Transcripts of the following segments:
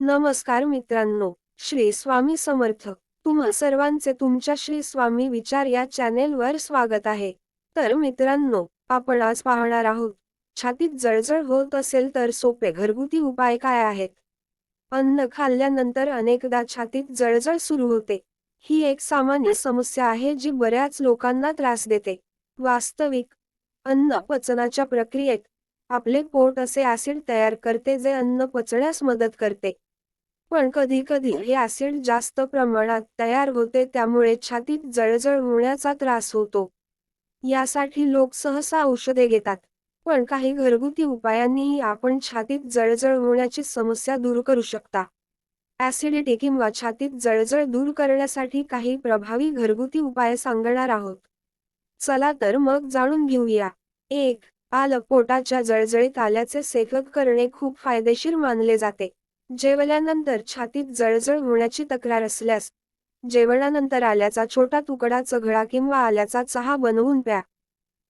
नमस्कार मित्रांनो श्री स्वामी समर्थ. तुम्हा सर्वांचे तुमच्या श्री स्वामी विचार या चॅनेलवर स्वागत आहे. तर मित्रांनो आपण आज पाहणार आहोत छातीत जळजळ होत असेल तर सोपे घरगुती उपाय काय आहेत? अन्न खाल्ल्यानंतर अनेकदा छातीत जळजळ सुरू होते. ही एक सामान्य समस्या आहे जी बऱ्याच लोकांना त्रास देते. वास्तविक अन्न पचनाच्या प्रक्रियेत आपले पोट असे ऍसिड तयार करते जे अन्न पचण्यास मदत करते. पण कधी कधी हे ऍसिड जास्त प्रमाणात तयार होते त्यामुळे छातीत जळजळ होण्याचा त्रास होतो. यासाठी लोक सहसा औषधे घेतात पण काही घरगुती उपायांनीही आपण छातीत जळजळ होण्याची समस्या दूर करू शकता. ऍसिडिटी किंवा छातीत जळजळ दूर करण्यासाठी काही प्रभावी घरगुती उपाय सांगणार आहोत. चला तर मग जाणून घेऊया. एक आलं पोटाच्या जळजळीत आल्याचे सेकक करणे खूप फायदेशीर मानले जाते. जेवल्यानंतर छातीत जळजळ होण्याची तक्रार असल्यास जेवणानंतर आल्याचा छोटा तुकडा चघळा किंवा आल्याचा चहा बनवून प्या.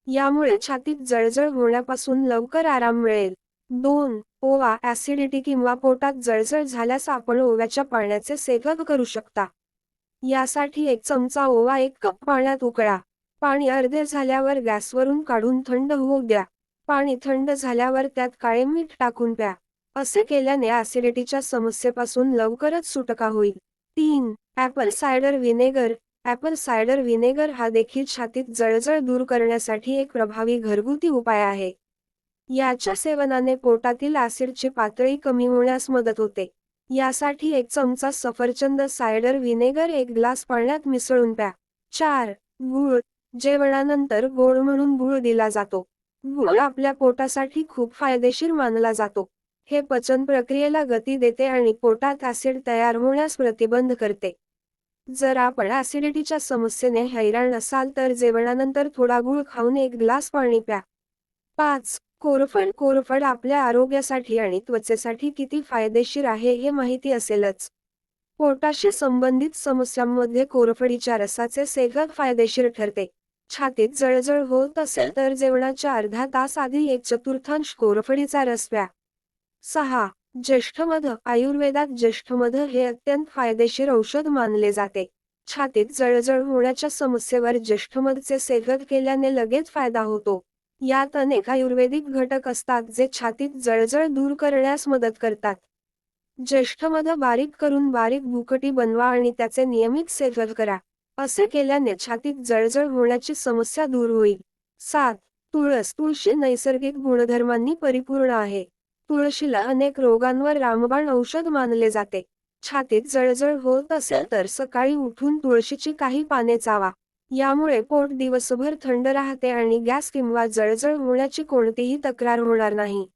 यामुळे छातीत जळजळ होण्यापासून लवकर आराम मिळेल. दोन ओवा ऍसिडिटी किंवा पोटात जळजळ झाल्यास आपण ओव्याच्या पाण्याचे सेवन करू शकता. यासाठी एक चमचा ओवा एक कप पाण्यात उकळा. पाणी अर्धे झाल्यावर गॅसवरून काढून थंड होऊ द्या. पाणी थंड झाल्यावर त्यात काळे मीठ टाकून प्या. असे केल्याने ऍसिडिटीच्या समस्येपासून लवकरच सुटका होईल. तीन apple cider vinegar apple cider vinegar हा देखील छातीत जळजळ दूर करण्यासाठी एक प्रभावी घरगुती उपाय आहे. याच्या सेवनाने पोटातील ऍसिडची पातळी कमी होण्यास मदत होते. यासाठी एक चमचा सफरचंद सायडर व्हिनेगर एक ग्लास पाण्यात मिसळून प्या. चार गूळ. जेवणानंतर गोड म्हणून गुळ दिला जातो. गूळ आपल्या पोटासाठी खूप फायदेशीर मानला जातो. हे पचन प्रक्रियेला गती देते आणि पोटात ऍसिड तयार होण्यास प्रतिबंध करते. जर आपण ऍसिडिटीच्या समस्येने हैराण असाल तर जेवणानंतर थोडा गूळ खाऊन एक ग्लास पाणी प्या. पाच कोरफड कोरफड आपल्या आरोग्यासाठी आणि त्वचेसाठी किती फायदेशीर आहे हे माहिती असेलच. पोटाशी संबंधित समस्यांमध्ये कोरफडीच्या रसाचे सेवन फायदेशीर ठरते. छातीत जळजळ होत असेल तर जेवणाच्या अर्धा तास आधी एक चतुर्थांश कोरफडीचा रस प्या. सहा. ज्येष्ठमध आयुर्वेदात ज्येष्ठमध हे अत्यंत फायदेशीर औषध मानले जाते. छातीत जळजळ होण्याच्या समस्येवर ज्येष्ठमधचे सेवन केल्याने लगेच फायदा होतो. यात अनेक आयुर्वेदिक घटक असतात जे छातीत जळजळ दूर करण्यास मदत करतात. ज्येष्ठमध बारीक करून बारीक भुकटी बनवा आणि त्याचे नियमित सेवन करा. असे केल्याने छातीत जळजळ होण्याची समस्या दूर होईल. सात. तुळस. तुळशी नैसर्गिक गुणधर्मांनी परिपूर्ण आहे. तुळशीला अनेक रोगांवर रामबाण औषध मानले जाते. छातीत जळजळ होत असेल तर सकाळी उठून तुळशीची काही पाने चावा. यामुळे पोट दिवसभर थंड राहते आणि गॅस किंवा जळजळ होण्याची कोणतीही तक्रार होणार नाही.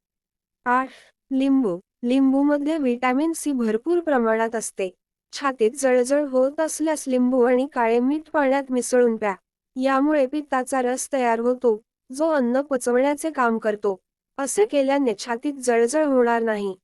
आठ. लिंबू. लिंबूमध्ये व्हिटॅमिन सी भरपूर प्रमाणात असते. छातीत जळजळ होत असल्यास लिंबू आणि काळे मीठ पाण्यात मिसळून प्या. यामुळे पित्ताचा रस तयार होतो जो अन्न पचवण्याचे काम करतो. असे केल्याने छातीत जळजळ होणार नाही.